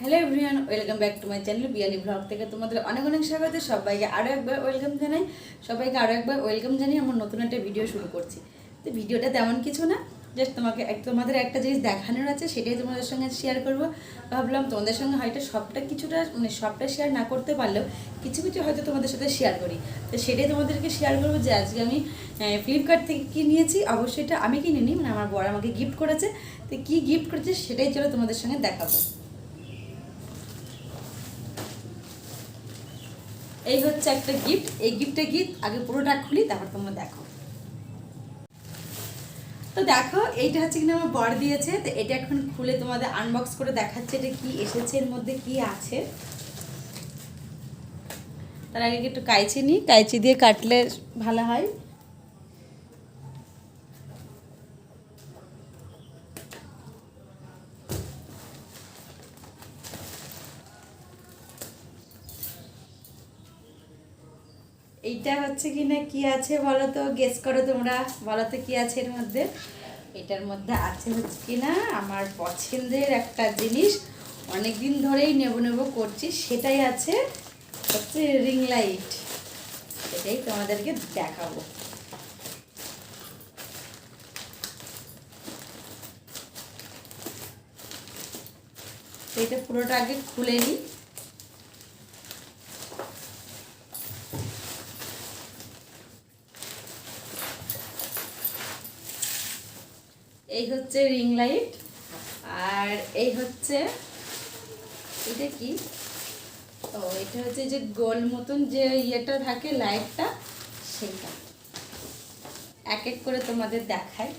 Hello everyone welcome back to my channel Biyali blog থেকে তোমাদের অনেক অনেক স্বাগত। সবাইকে আরও একবার ওয়েলকাম জানাই। সবাইকে আরও একবার ওয়েলকাম জানিয়ে আমার নতুন একটা ভিডিও শুরু করছি। তো ভিডিওটা তেমন কিছু না জাস্ট তোমাকে তোমাদের একটা জিনিস দেখানোর আছে, সেটাই তোমাদের সঙ্গে শেয়ার করব। ভাবলাম তোমাদের সঙ্গে হয়তো সবটা কিছুটা মানে সবটা শেয়ার না করতে পারলেও কিছু কিছু হয়তো তোমাদের সাথে শেয়ার করি। তো সেটাই তোমাদেরকে শেয়ার করব যে আজকে আমি ফ্লিপকার্ট থেকে কি নিয়েছি, অবশ্যই এটা আমি কিনিনি মানে আমার বড় আমাকে গিফট করেছে। তো কী গিফট করেছে, সেটাই চলো তোমাদের সঙ্গে দেখাবো। এই হচ্ছে একটা গিফট এই গিফটে গিফট আগে পুরোটা খুলি, তারপর তোমরা দেখো। তো দেখো, এইটা হচ্ছে কিনা আমার বর দিয়েছে, তো এটা এখন খুলে তোমাদের আনবক্স করে দেখাচ্ছে, এটা কি এসেছে, এর মধ্যে কি আছে। তার আগে একটু কাইচি নিই, কাইচি দিয়ে কাটলে ভালো হয়। এইটা হচ্ছে কি না কি আছে বলো তো গেস করো তোমরা। বলো তো কি আছে এর মধ্যে? এটার মধ্যে আছে হচ্ছে কি না আমার পছন্দের একটা জিনিস। অনেক দিন ধরেই নেব নেব করছি। সেটাই আছে হচ্ছে রিং লাইট এটাই তোমাদেরকে দেখাবো। এটা পুরোটা আগে খুলে নিই। হচ্ছে রিং লাইট। আর এই হচ্ছে, এটা কি? ও, এটা হচ্ছে যে গোল মতন যে ইয়েটা থাকে, লাইটটা সেটা এক এক করে তোমাদের দেখায়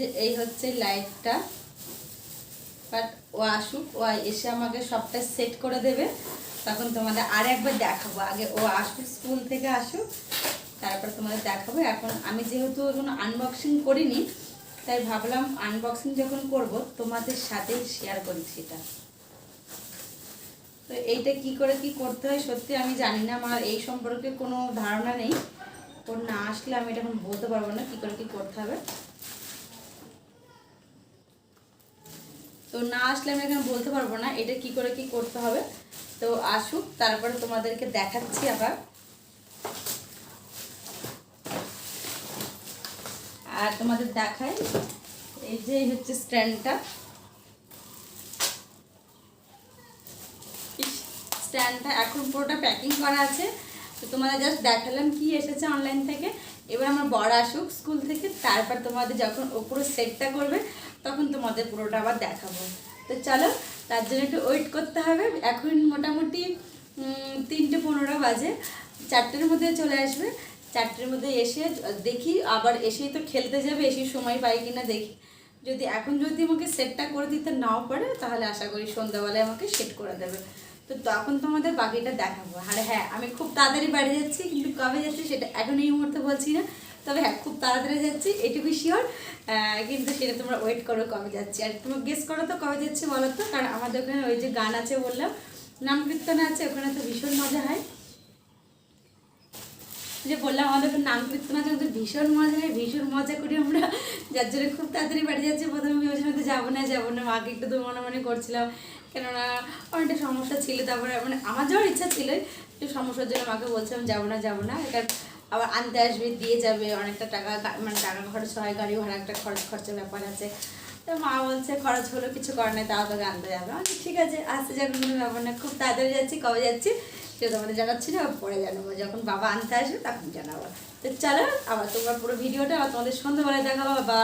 যে এই হচ্ছে লাইটটা। বাট ও আসুক, ও এসে আমাকে সবটা সেট করে দেবে। তখন তোমাদের আর একবার দেখাবো। আগে ও আসুক, স্কুল থেকে আসুক, তারপর তোমাদের দেখাবো। এখন আমি যেহেতু এখনও আনবক্সিং করিনি, তাই ভাবলাম আনবক্সিং যখন করব, তোমাদের সাথেই শেয়ার করি সেটা। তো এইটা কি করে কি করতে হয় সত্যি আমি জানি না, আমার এই সম্পর্কে কোনো ধারণা নেই। ওর না আসলে আমি এটা এখন বলতে পারব না কি করে কি করতে হবে তো না আসলে আমি এখানে বলতে পারব না, এটা কি করে কি করতে হবে। তো আসুক, তারপরে তোমাদেরকে দেখাচ্ছি আবার। আর তোমাদের দেখাই, এই যে হচ্ছে স্ট্যান্ডটা। স্ট্যান্ডটা এখন পুরোটা প্যাকিং করা আছে। তো তোমাদের জাস্ট দেখালাম কি এসেছে অনলাইন থেকে। এবার আমার বড় আসুক স্কুল থেকে, তারপর তোমাদের যখন ও পুরো সেটটা করবে তখন তোমাদের পুরোটা আবার দেখাবো। তো চলো, তার জন্য একটু ওয়েট করতে হবে। এখন মোটামুটি তিনটে পনেরো বাজে। চারটের মধ্যে চলে আসবে। চারটের মধ্যে এসে দেখি, আবার এসেই তো খেলতে যাবে, এসে সময় পাই কিনা দেখি। যদি, এখন যদি আমাকে সেটটা করে দিতে নাও পারে, তাহলে আশা করি সন্ধ্যাবেলায় আমাকে সেট করে দেবে। তো তখন তোমাদের বাকিটা দেখাবো। আর হ্যাঁ আমি খুব তাড়াতাড়ি বাড়ি যাচ্ছি, কিন্তু কবে যাচ্ছি সেটা এখন এই মুহূর্তে বলছি না। তবে হ্যাঁ খুব তাড়াতাড়ি যাচ্ছি এটুকু শিওর কিন্তু সেটা তোমরা ওয়েট করো কবে যাচ্ছি। আর তোমরা গেস করো তো কবে যাচ্ছি বলো তো? কারণ আমাদের ওখানে ওই যে গান আছে বললাম, নাম কীর্তন আছে, ওখানে তো ভীষণ মজা হয়। যে বললাম, আমাদের নাম কীর্তন আছে ওদের ভীষণ মজা হয়, ভীষণ মজা করি আমরা। যার জন্য খুব তাড়াতাড়ি বাড়ি যাচ্ছি, প্রথমে ভেবেছিলাম তো যাব না যাব না মাকে একটু তো মনে মনে করছিলাম, কেননা অনেকটা সমস্যা ছিল, তারপরে মানে আমার যাওয়ার ইচ্ছা ছিল একটু সমস্যার জন্য মাকে বলছিলাম, যাব না যাব না। এটা আবার আনতে আসবে, দিয়ে যাবে, অনেকটা টাকা মানে টাকা খরচ হয়, গাড়ি ভাড়া একটা খরচ খরচের ব্যাপার আছে। তো মা বলছে, খরচ হলো, কিছু করার নেই, তাও তোকে আনতে যাবে। আমি ঠিক আছে, আসতে যাবে কোনো ব্যাপার না, খুব তাড়াতাড়ি যাচ্ছি, কবে যাচ্ছি? সেটা তোমাদের জানাচ্ছি না পরে জানাব, যখন বাবা আনতে আসবে তখন জানাব। তো চলো, আবার তোমরা পুরো ভিডিওটা আবার তোমাদের সন্ধ্যাবেলায় দেখাবো, বা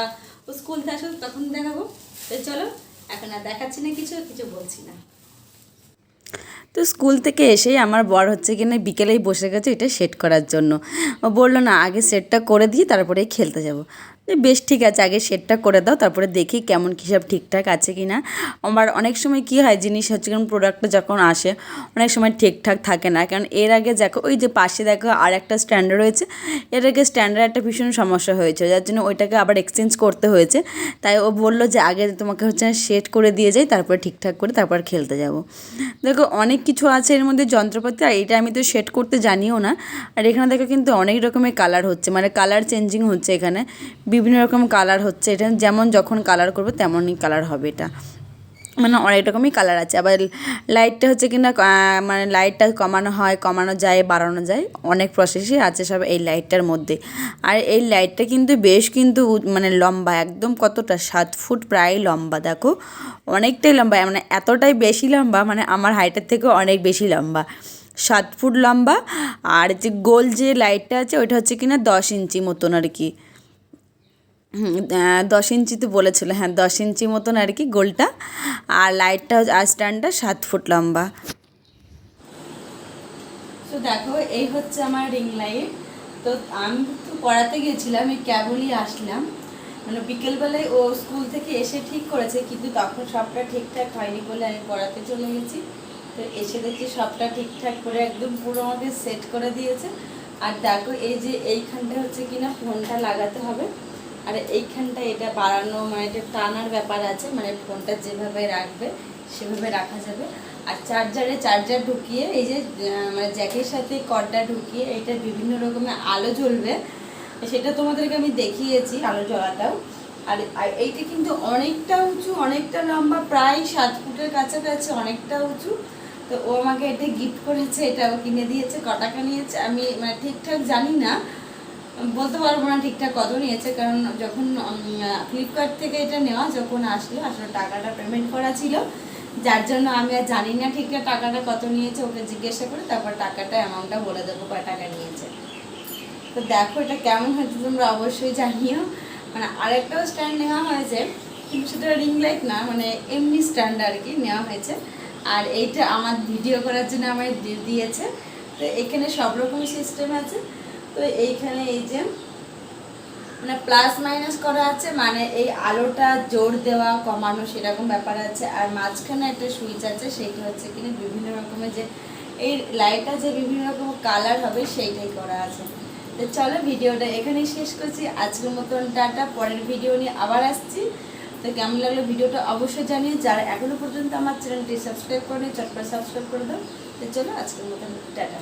স্কুল থেকে আসো তখন দেখাবো। তো চলো, এখন আর দেখাচ্ছি না কিছু কিছু বলছি না। তো স্কুল থেকে এসেই আমার বর হচ্ছে কি না বিকেলেই বসে গেছে এটা সেট করার জন্য। ও বলল, না, আগে সেটটা করে দিয়ে তারপরেই খেলতে যাব। বেশ, ঠিক আছে, আগে সেটটা করে দাও, তারপরে দেখি কেমন কী সব ঠিকঠাক আছে কি না আমার অনেক সময় কি হয়, জিনিস হচ্ছে কারণ প্রোডাক্টটা যখন আসে, অনেক সময় ঠিকঠাক থাকে না। কারণ এর আগে দেখো, ওই যে পাশে দেখো আর একটা স্ট্যান্ড রয়েছে, এর আগে স্ট্যান্ডের একটা ভীষণ সমস্যা হয়েছে, যার জন্য ওইটাকে আবার এক্সচেঞ্জ করতে হয়েছে। তাই ও বলল যে, আগে তোমাকে হচ্ছে সেট করে দিয়ে যাই, তারপরে ঠিকঠাক করে তারপর খেলতে যাব। দেখো, অনেক কিছু আছে এর মধ্যে যন্ত্রপাতি, আর এটা আমি তো সেট করতে জানিও না। আর এখানে দেখো কিন্তু অনেক রকমের কালার হচ্ছে মানে কালার চেঞ্জিং হচ্ছে এখানে। বিভিন্ন রকম কালার হচ্ছে। এটা যেমন যখন কালার করব, তেমনই কালার হবে এটা। মানে অনেক রকমই কালার আছে। আবার লাইটটা হচ্ছে কিনা মানে লাইটটা কমানো হয়, কমানো যায়, বাড়ানো যায়। অনেক প্রসেসই আছে সব এই লাইটটার মধ্যে। আর এই লাইটটা কিন্তু বেশ কিন্তু মানে লম্বা, একদম কতটা? সাত ফুট প্রায় লম্বা, দেখো। অনেকটাই লম্বা মানে এতটাই বেশি লম্বা মানে আমার হাইটের থেকেও অনেক বেশি লম্বা। সাত ফুট লম্বা, আর যে গোল যে লাইটটা আছে, ওইটা হচ্ছে কিনা দশ ইঞ্চি মতন আর কি। দশ ইঞ্চি তো বলেছিল। হ্যাঁ দশ ইঞ্চি মতন আর কি গোলটা। আর লাইটটা আর স্ট্যান্ডটা সাত ফুট লম্বা। তো দেখো, এই হচ্ছে আমার রিং লাইট তো আমি তো পড়াতে গেছিলাম, এই কেবলই আসলাম। মানে বিকেলবেলায় ও স্কুল থেকে এসে ঠিক করেছে, কিন্তু তখন সবটা ঠিকঠাক হয়নি বলে আমি পড়াতে চলে গেছি। তো এসে দেখছি সবটা ঠিকঠাক করে একদম পুরো আমাকে সেট করে দিয়েছে। আর দেখো, এই যে এইখানটা হচ্ছে কিনা, ফোনটা লাগাতে হবে। আর এইখানটা এটা বাড়ানো মানে এটা টানার ব্যাপার আছে মানে ফোনটা যেভাবে রাখবে, সেভাবে রাখা যাবে। আর চার্জারে চার্জার ঢুকিয়ে, এই যে মানে জ্যাকের সাথে কর্ডটা ঢুকিয়ে, এটা বিভিন্ন রকমের আলো জ্বলবে। সেটা তোমাদেরকে আমি দেখিয়েছি, আলো জ্বলাটাও। আর এইটা কিন্তু অনেকটা উঁচু, অনেকটা লম্বা, প্রায় সাত ফুটের কাছাকাছি, অনেকটা উঁচু। তো ও আমাকে এটা গিফট করেছে, এটা কিনে দিয়েছে ক টাকা নিয়েছে, আমি মানে ঠিকঠাক জানি না। বলতে পারব না ঠিকঠাক কত নিয়েছে, কারণ যখন ফ্লিপকার্ট থেকে এটা নেওয়া যখন আসলো, আসলে টাকাটা পেমেন্ট করা ছিল, যার জন্য আমি আর জানি না ঠিকঠাক টাকাটা কত নিয়েছে, ওকে জিজ্ঞাসা করে তারপর টাকাটা অ্যামাউন্টটা বলে দেবো কয় টাকা নিয়েছে। তো দেখো এটা কেমন হয়েছে তোমরা অবশ্যই জানিও। মানে আরেকটাও স্ট্যান্ড নেওয়া হয়েছে, কিন্তু সেটা রিং লাইট না মানে এমনি স্ট্যান্ড আর কি নেওয়া হয়েছে। আর এইটা আমার ভিডিও করার জন্য আমায় দিয়েছে। তো এখানে সব রকম সিস্টেম আছে। তো এইখানে এই যে মানে প্লাস মাইনাস করা আছে মানে এই আলোটা জোর দেওয়া, কমানো সেরকম ব্যাপার আছে। আর মাঝখানে একটা সুইচ আছে, সেইটা হচ্ছে কিনা বিভিন্ন রকমের যে, এই লাইটটা যে বিভিন্ন রকম কালার হবে, সেইটাই করা আছে। তো চলো ভিডিওটা এখানেই শেষ করছি। আজকের মতন টাটা, পরের ভিডিও নিয়ে আবার আসছি। তো কেমন লাগল ভিডিওটা অবশ্যই জানিয়ে যারা এখনও পর্যন্ত আমার চ্যানেলটি সাবস্ক্রাইব করেনি, চটপট সাবস্ক্রাইব করে দাও। তো চলো আজকের মতন টাটা।